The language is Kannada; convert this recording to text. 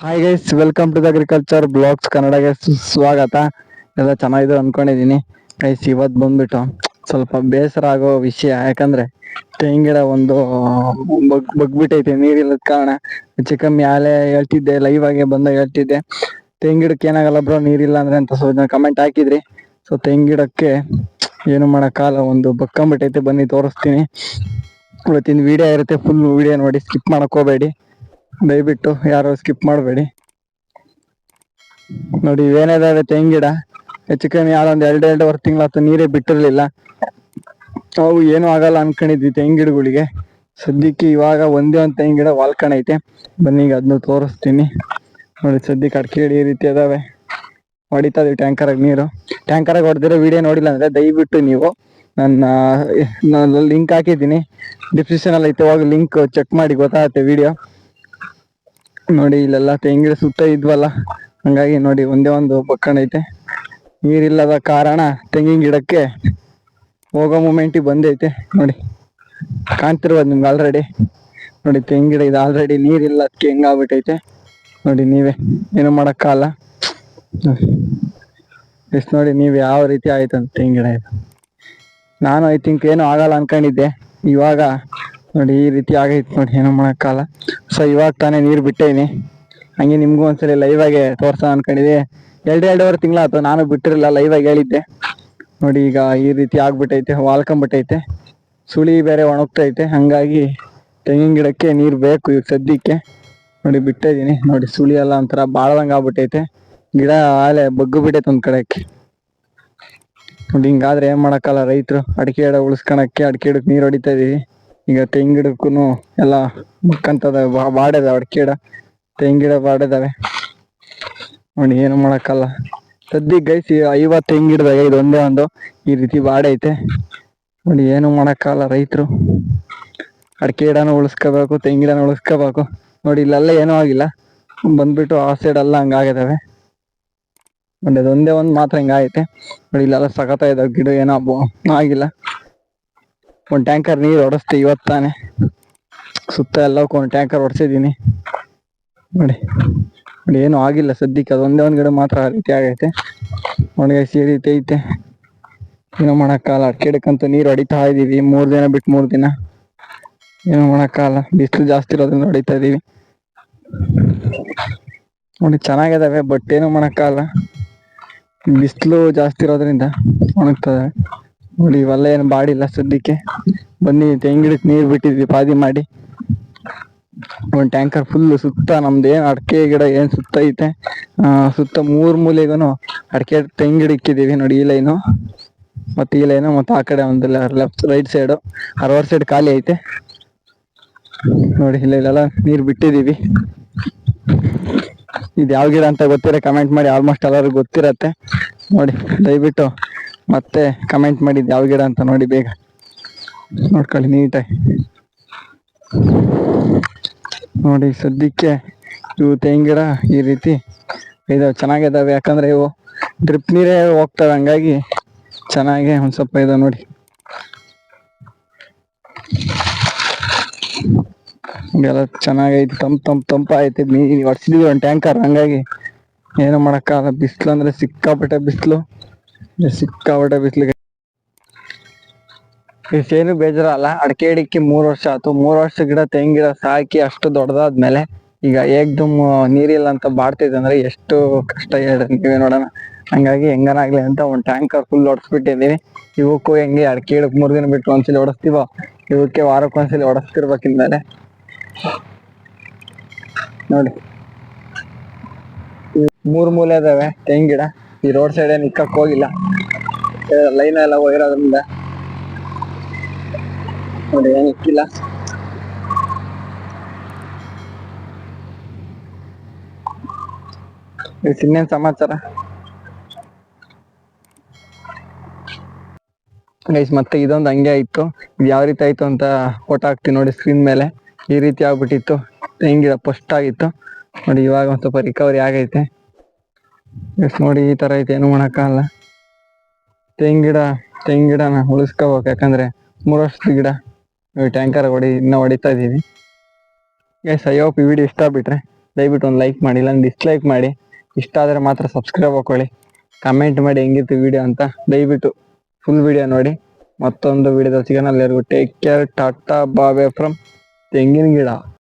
Hi guys welcome to the agriculture blogs ಕನ್ನಡಗೆ ಸ್ವಾಗತ ಎಲ್ಲ ಚೆನ್ನಾಗಿದೆ ಅಂದ್ಕೊಂಡಿದ್ದೀನಿ ಗೈಸ್ ಇವತ್ತು ಬಂದ್ಬಿಟ್ಟು ಸ್ವಲ್ಪ ಬೇಸರ ಆಗೋ ವಿಷಯ. ಯಾಕಂದ್ರೆ ತೆಂಗಿಡ ಗಿಡ ಒಂದು ಬಗ್, ಬಗ್ಬಿಟ್ಟೈತೆ ನೀರಿಲ್ಲದ ಕಾರಣ. ಹೆಚ್ಚು ಕಮ್ಮಿ ಆಲೆ ಹೇಳ್ತಿದ್ದೆ ಲೈವ್ ಆಗಿ ಬಂದಾಗ ಹೇಳ್ತಿದ್ದೆ. ತೆಂಗಿನ ಗಿಡಕ್ಕೆ ಏನಾಗಲ್ಲ ಬ್ರೋ ನೀರಿಲ್ಲ ಅಂದ್ರೆ ಅಂತ ಸೊ ಕಮೆಂಟ್ ಹಾಕಿದ್ರಿ. ಸೊ ತೆಂಗಿನ ಗಿಡಕ್ಕೆ ಏನು ಮಾಡೋಕ್ಕಾಗಲ್ಲ, ಒಂದು ಬಕ್ಕಂಬಿಟ್ಟೈತೆ ಬನ್ನಿ, ತೋರಿಸ್ತೀನಿ. ಇವತ್ತಿನ ವಿಡಿಯೋ ಇರುತ್ತೆ ಫುಲ್ ವಿಡಿಯೋ ನೋಡಿ ಸ್ಕಿಪ್ ಮಾಡಕ್ ಹೋಗ್ಬೇಡಿ. ದಯವಿಟ್ಟು ಯಾರು ಸ್ಕಿಪ್ ಮಾಡಬೇಡಿ. ನೋಡಿ ಇವೇನಿದಾವೆ ತೆಂಗಿನ ಗಿಡ. ಹೆಚ್ಚು ಕಮ್ಮಿ ಯಾರೊಂದು ಎರಡು, ಎರಡುವರೆ ತಿಂಗಳಾತು ನೀರೇ ಬಿಟ್ಟಿರಲಿಲ್ಲ. ಅವು ಏನು ಆಗಲ್ಲ ಅನ್ಕೊಂಡಿದ್ವಿ ತೆಂಗಿನ ಗಿಡಗಳಿಗೆ. ಸದ್ಯಕ್ಕೆ ಇವಾಗ ಒಂದೇ ಒಂದು ತೆಂಗಿನ ಗಿಡ ವಾಲ್ಕಣೈತೆ ಬನ್ನಿ, ಈಗ ಅದನ್ನ ತೋರಿಸ್ತೀನಿ. ನೋಡಿ, ಸದ್ಯಕ್ಕೆ ಅಡಿಕೆ ಈ ರೀತಿ ಅದಾವೆ ಹೊಡಿತಾ ಇದೀವಿ ನೀರು. ಟ್ಯಾಂಕರ್ ಹೊಡೆದಿರೋ ವಿಡಿಯೋ ನೋಡಿಲ್ಲ ಅಂದ್ರೆ ದಯವಿಟ್ಟು ನೀವು ನನ್ನ, ನಾನು ಲಿಂಕ್ ಹಾಕಿದ್ದೀನಿ. ಡಿಸ್ಕ್ರಿಪ್ಷನ್ ಅಲ್ಲಿ ಐತೆ ಹೋಗಿ ಲಿಂಕ್ ಚೆಕ್ ಮಾಡಿ ಗೊತ್ತಾಗುತ್ತೆ ವಿಡಿಯೋ. ನೋಡಿ ಇಲ್ಲೆಲ್ಲ ತೆಂಗಿನ ಸುತ್ತ ಇದ್ವಲ್ಲ, ಹಂಗಾಗಿ ನೋಡಿ ಒಂದೇ ಒಂದು ಬಕ್ಕಣೈತೆ ನೀರಿಲ್ಲದ ಕಾರಣ ತೆಂಗಿನ ಗಿಡಕ್ಕೆ ಹೋಗೋ ಮೂಮೆಂಟಿಗೆ ಬಂದೈತೆ, ನೋಡಿ. ಕಾಣ್ತಿರ್ಬೋದು ನಿಮ್ಗೆ ಆಲ್ರೆಡಿ ನೋಡಿ ತೆಂಗಿನ ಗಿಡ ಇದು ಆಲ್ರೆಡಿ ನೀರಿಲ್ಲ, ಅದಕ್ಕೆ ಹೆಂಗಾಗ್ಬಿಟ್ಟೈತೆ. ನೋಡಿ ನೀವೇ, ಏನು ಮಾಡೋಕ್ಕಾಗಲ್ಲ ಎಷ್ಟು ನೋಡಿ. ನೀವು ಯಾವ ರೀತಿ ಆಯ್ತು ಅಂತ ಗಿಡ ಇದು. ನಾನು ಐ ಥಿಂಕ್ ಏನು ಆಗಲ್ಲ ಅನ್ಕೊಂಡಿದ್ದೆ. ಇವಾಗ ನೋಡಿ ಈ ರೀತಿ ಆಗೈತೆ, ನೋಡಿ ಏನು ಮಾಡೋಕ್ಕಾಗಲ್ಲ ಸೊ ಇವಾಗ ತಾನೇ ನೀರು ಬಿಟ್ಟೇನಿ ಹಂಗೆ ನಿಮಗೂ ಒಂದ್ಸಲಿ ಲೈವ್ ಆಗಿ ತೋರ್ಸೋ ಅನ್ಕೊಂಡಿದ್ದೆ ಎರಡು, ಎರಡೂವರೆ ತಿಂಗಳಾಯ್ತು ನಾನು ಬಿಟ್ಟಿರಲಿಲ್ಲ ಲೈವ್ ಆಗಿ ಹೇಳಿದ್ದೆ. ನೋಡಿ ಈಗ ಈ ರೀತಿ ಆಗ್ಬಿಟ್ಟೈತೆ, ವಾಲ್ಕೊಂಬಿಟ್ಟೈತೆ. ಸುಳಿ ಬೇರೆ ಒಣಗ್ತೈತೆ, ಹಂಗಾಗಿ ತೆಂಗಿನ ಗಿಡಕ್ಕೆ ನೀರು ಬೇಕು ಈಗ ಸದ್ಯಕ್ಕೆ. ನೋಡಿ ಬಿಟ್ಟಿದ್ದೀನಿ ನೋಡಿ, ಸುಳಿ ಎಲ್ಲ ಒಂಥರ ಬಾಳ್ದಂಗೆ ಆಗ್ಬಿಟ್ಟೈತೆ. ಗಿಡ ಆಲೆ ಬಗ್ಗು ಬಿಟ್ಟೈತೆ ಒಂದು ಕಡೆಕ್ಕೆ ನೋಡಿ, ಹಿಂಗಾದ್ರೆ ಏನು ಮಾಡೋಕ್ಕಲ್ಲ ರೈತರು. ಅಡಿಕೆ ಗಿಡ ಉಳಿಸ್ಕೊಳಕ್ಕೆ ಅಡಿಕೆ ಗಿಡಕ್ಕೆ ನೀರು ಹೊಡಿತಾ ಇದೀವಿ. ಈಗ ತೆಂಗಿನ ಗಿಡಕ್ಕೂ ಎಲ್ಲ ಮಕ್ಕಂತದ ಬಾಡ್ಯದ ಗಿಡ ತೆಂಗಿನ ಗಿಡ ಬಾಡ್ಯದವೆ ನೋಡಿ ಏನು ಮಾಡಕ್ಕಲ್ಲ. ಸದ್ಯ ಗೈಸ್ ಐವತ್ತು ತೆಂಗಿನ ಗಿಡದಾಗ ಇದು ಒಂದೇ ಒಂದು ಈ ರೀತಿ ಬಾಡೈತೆ ನೋಡಿ ಏನು ಮಾಡಕ್ಕಲ್ಲ ರೈತರು. ಅಡಿಕೆ ಗಿಡನ ಉಳಿಸ್ಕೋಬೇಕು ತೆಂಗಿನ ಗಿಡನ ಉಳಿಸ್ಕೋಬೇಕು. ನೋಡಿ ಇಲ್ಲೆಲ್ಲ ಏನೂ ಆಗಿಲ್ಲ. ಬಂದ್ಬಿಟ್ಟು ಆ ಸೈಡ್ ಎಲ್ಲ ಹಂಗಾಗಿದ್ದಾವೆ ನೋಡಿ ಅದೊಂದೇ ಒಂದು ಮಾತ್ರ ಹಿಂಗಾಗೈತೆ ನೋಡಿ ಇಲ್ಲೆಲ್ಲ ಸಖತ್ತಾಗಿದ್ದಾವೆ ಗಿಡ ಏನೋ ಆಗಿಲ್ಲ. ಒಂದ್ ಟ್ಯಾಂಕರ್ ನೀರು ಹೊಡೆಸ್ತೀವಿ ಇವತ್ತು ತಾನೆ. ಸುತ್ತ ಎಲ್ಲ ಒಂದು ಟ್ಯಾಂಕರ್ ಹೊಡ್ಸಿದೀನಿ ನೋಡಿ ನೋಡಿ, ಏನು ಆಗಿಲ್ಲ ಸದ್ಯಕ್ಕೆ ಅದೊಂದೇ ಒಂದ್ ಗಿಡ ಮಾತ್ರ ಆ ರೀತಿ ಆಗೈತೆ. ನೋಡಿ ಸೇರಿ ಐತೆ ಏನೋ ಮಾಡೋಕ್ಕಾಗಲ್ಲ ಅಡ್ಕೆಡಕ್ಕಂತ ನೀರು ಹೊಡಿತಾ ಇದೀವಿ. ಮೂರ್ ದಿನ ಬಿಟ್ಟು ಮೂರ್ ದಿನ. ಏನೋ ಮಾಡಕ್ಕಾಗಲ್ಲ, ಬಿಸಿಲು ಜಾಸ್ತಿ ಇರೋದ್ರಿಂದ ಹೊಡಿತಾ ಇದೀವಿ. ನೋಡಿ, ಚೆನ್ನಾಗಿದಾವೆ ಬಟ್ ಏನೋ ಮಾಡೋಕ್ಕಾಗಲ್ಲ. ಬಿಸಿಲು ಜಾಸ್ತಿ ಇರೋದ್ರಿಂದ ಒಣಗ್ತದೆ ನೋಡಿ, ಇವೆಲ್ಲ ಏನು ಬಾಡಿಲ್ಲ ಸದ್ಯಕ್ಕೆ ಬನ್ನಿ, ತೆಂಗಿಡಕ್ ನೀರ್ ಬಿಟ್ಟಿದ್ವಿ, ಪಾದಿ ಮಾಡಿ. ಒಂದ್ ಟ್ಯಾಂಕರ್ ಫುಲ್ ಸುತ್ತ ನಮ್ದು ಏನ್ ಅಡಕೆ ಗಿಡ ಏನ್ ಸುತ್ತ ಐತೆ. ಸುತ್ತ ಮೂರ್ ಮೂಲೆಗೂನು ಅಡಕೆ ತೆಂಗಿಡ ಗಿಡ ಇಕ್ಕಿದೀವಿ ನೋಡಿ, ಈ ಲೈನು. ಮತ್ತೆ ಈ ಲೈನು, ಮತ್ತೆ ಆ ಕಡೆ ಒಂದು ಲೆಫ್ಟ್, ರೈಟ್ ಸೈಡ್ ಅರವರ್ ಸೈಡ್ ಖಾಲಿ ಐತೆ. ನೋಡಿ ಇಲ್ಲ ಇಲ್ಲೆಲ್ಲ ನೀರ್ ಬಿಟ್ಟಿದೀವಿ. ಇದು ಯಾವ ಗಿಡ ಅಂತ ಗೊತ್ತಿರೋ ಕಮೆಂಟ್ ಮಾಡಿ ಆಲ್ಮೋಸ್ಟ್ ಎಲ್ಲರಿಗೂ ಗೊತ್ತಿರತ್ತೆ. ನೋಡಿ, ದಯವಿಟ್ಟು ಮತ್ತೆ ಕಮೆಂಟ್ ಮಾಡಿದ್ದು ಯಾವ ಗಿಡ ಅಂತ ನೋಡಿ ಬೇಗ. ನೋಡ್ಕೊಳ್ಳಿ ನೀಟಾಗಿ. ನೋಡಿ ಸದ್ಯಕ್ಕೆ ಇವು ತೆಂಗಿನ ಈ ರೀತಿ ಇದಾವೆ ಚೆನ್ನಾಗಿದ್ದಾವೆ ಯಾಕಂದ್ರೆ ಇವು ಡ್ರಿಪ್ ನೀರೇ ಹೋಗ್ತವೆ, ಹಂಗಾಗಿ ಚೆನ್ನಾಗಿ ಒಂದು ಸ್ವಲ್ಪ ಇದಾವೆ ನೋಡಿ. ಎಲ್ಲ ಚೆನ್ನಾಗೈತಿ, ತಂಪು ತಂಪ್ ತಂಪ ನೀರು ಒಂದು ಒಂದ್ ಟ್ಯಾಂಕರ್ ಹಂಗಾಗಿ ಏನು ಮಾಡೋಕ್ಕಾಗಲ್ಲ. ಬಿಸಿಲು ಅಂದರೆ ಸಿಕ್ಕಾಪಟ್ಟೆ ಬಿಸ್ಲು. ಸಿಕ್ಕಾಪಟ್ಟೆ ಬಿಸ್ಲಿಗೆ. ಏನು ಬೇಜಾರಲ್ಲ, ಅಡಿಕೆ ಗಿಡಕ್ಕೆ ಮೂರ್ ವರ್ಷ ಆಯ್ತು. ಮೂರ್ ವರ್ಷ ಗಿಡ ತೆಂಗಿನ ಗಿಡ ಸಾಕಿ ಅಷ್ಟು ದೊಡ್ಡದಾದ್ಮೇಲೆ ಈಗ ಏಕ್ದಮ್ ನೀರಿಲ್ಲ ಅಂತ ಬಾಡ್ತಿದೆ ಅಂದ್ರೆ ಎಷ್ಟು ಕಷ್ಟ ಹೇಳಿ ನೀವೇ ನೋಡೋಣ. ಹಂಗಾಗಿ ಹೆಂಗನಾಗ್ಲಿ ಅಂತ ಒಂದ್ ಟ್ಯಾಂಕರ್ ಫುಲ್ ಹೊಡ್ಸ್ಬಿಟ್ಟಿದೀವಿ ಇವಕ್ಕೂ ಹೆಂಗೆ ಅಡಿಕೆ ಗಿಡಕ್ಕೆ ಮೂರ್ ದಿನ ಬಿಟ್ಟು ಒಂದ್ಸಲಿ ಹೊಡಸ್ತೀವೋ ಇವಕ್ಕೆ ವಾರಕ್ಕೆ ಒಂದ್ಸಲಿ ಹೊಡಸ್ತಿರ್ಬೇಕು ಇನ್ಮೇಲೆ ನೋಡಿ. ಮೂರ್ ಮೂಲೆ ಅದಾವೆ ತೆಂಗಿನ ಗಿಡ ಈ ರೋಡ್ ಸೈಡ್ ಏನ್ ಇಕ್ಕಕ್ ಹೋಗಿಲ್ಲ. ಲೈನ್ ಎಲ್ಲ ಹೋಗಿರೋದ್ರಿಂದ ನೋಡಿ, ಏನು ಇಕ್ಕಿಲ್ಲ. ಇನ್ನೇನು ಸಮಾಚಾರ? ಗೈಸ್ ಮತ್ತೆ ಇದೊಂದು ಹಂಗೆ ಆಯ್ತು. ಇದು ಯಾವ ರೀತಿ ಆಯ್ತು ಅಂತ ಫೋಟೋ ಹಾಕ್ತೀನಿ ನೋಡಿ ಸ್ಕ್ರೀನ್ ಮೇಲೆ. ಈ ರೀತಿ ಆಗ್ಬಿಟ್ಟಿತ್ತು. ಹೆಂಗಿರ ಫಸ್ಟ್ ಆಗಿತ್ತು. ನೋಡಿ, ಇವಾಗ ಒಂದು ಸ್ವಲ್ಪ ರಿಕವರಿ ಆಗೈತೆ. ಎಷ್ಟ್ ನೋಡಿ ಈ ತರ ಐತೆ, ಏನು ಮಾಡಕ್ಕಾಗಲ್ಲ ತೆಂಗಿನ ಗಿಡ ತೆಂಗಿನ ಗಿಡನ ಉಳಿಸ್ಕೋಬೇಕು, ಯಾಕಂದ್ರೆ ಮೂರು ವರ್ಷದ ಗಿಡ ಟ್ಯಾಂಕರ್ ಹೊಡಿ, ಇನ್ನೂ ಹೊಡಿತಾ ಇದೀವಿ. ಎಸ್ ಐ ಹೋಪ್ ಈ ವಿಡಿಯೋ ಇಷ್ಟ ಬಿಟ್ರೆ ದಯವಿಟ್ಟು ಒಂದು ಲೈಕ್ ಮಾಡಿ ಇಲ್ಲ ಡಿಸ್ಲೈಕ್ ಮಾಡಿ. ಇಷ್ಟ ಆದರೆ ಮಾತ್ರ ಸಬ್ಸ್ಕ್ರೈಬ್ ಹಾಕೊಳ್ಳಿ. ಕಮೆಂಟ್ ಮಾಡಿ ಹೆಂಗಿತ್ತು ವಿಡಿಯೋ ಅಂತ ದಯವಿಟ್ಟು ಫುಲ್ ವಿಡಿಯೋ ನೋಡಿ. ಮತ್ತೊಂದು ವಿಡಿಯೋದಲ್ಲಿ ಸಿಗೋಣ ಎಲ್ಲರಿಗೂ take care tata bye bye from ತೆಂಗಿನ ಗಿಡ.